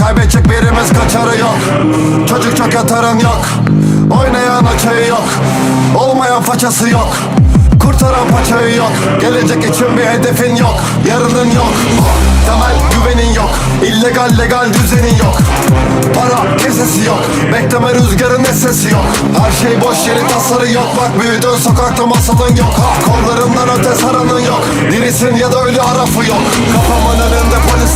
Kaybedecek birimiz kaçarı yok. Çocuk çok yatırım yok. Oynayan açığı yok. Olmayan façası yok. Kurtaran paçayı yok. Gelecek için bir hedefin yok. Yarının yok. Temel güvenin yok. İllegal legal düzenin yok. Para kesesi yok. Bekleme rüzgarın sesi yok. Her şey boş yeri tasarı yok. Bak büyüdün sokakta masalın yok. Ha, Kollarından öte saranın yok. Dirisin ya da ölü harafı yok. Kafamın önünde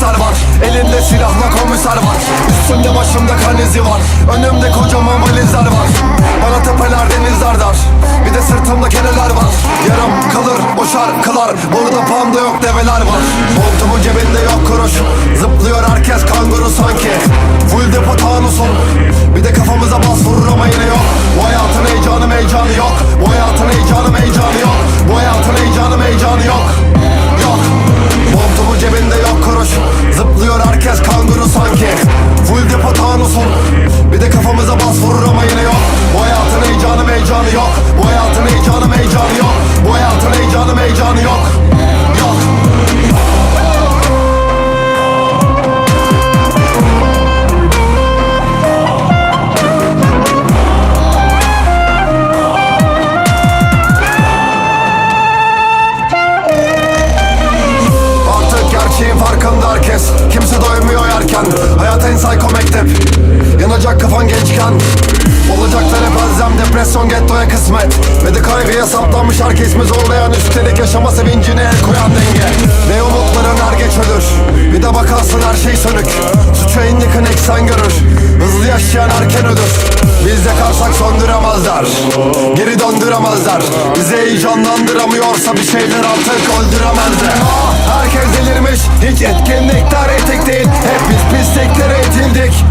polisler var. Elinde silahla komiser var. Üstümde başımda kan izi var. Önümde kocaman valizler var. Bana tepeler denizler dar. Bir de sırtımda keneler var. Yarım kalır o şarkılar Burada panda yok develer var. Montumun cebinde yok kuruş. Zıplıyor herkes kanguru sanki. Full depo tanusun. Bir de kafamıza bas vurur yerken Hayat en psycho mektep Yanacak kafan gençken Olacaklar hep özlem Depresyon gettoya kısmet. Ve de kaygıya saplanmış herkes zorlayan Üstelik yaşama sevincine el koyan denge. Ve umutların er geç ölür Bir de bakarsın her şey sönük. Suçu en yakın eksen görür Hızlı yaşayan erken ölür. Biz yakarsak söndüremezler Geri döndüremezler. Bizi heyecanlandıramıyorsa bir şeyler artık öldüremezler. Ah, Herkes delirmiş Hiç etkinlikler etik değil Pisliklere itildik.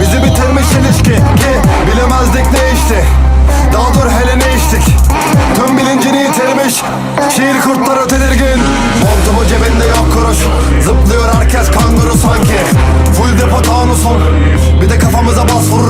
Bizi bitirmiş ilişki. Ki bilemezdik ne içti Daha dur hele ne içtik. Tüm bilincini yitirmiş. Şiir kurtları tedirgin. Montumu cebinde yok kuruş. Zıplıyor herkes kanguru sanki. Full depo tanusun. Bir de kafamıza bas vurur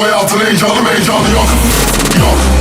Bu hayatın heyecanı heyecanı yok. Yok.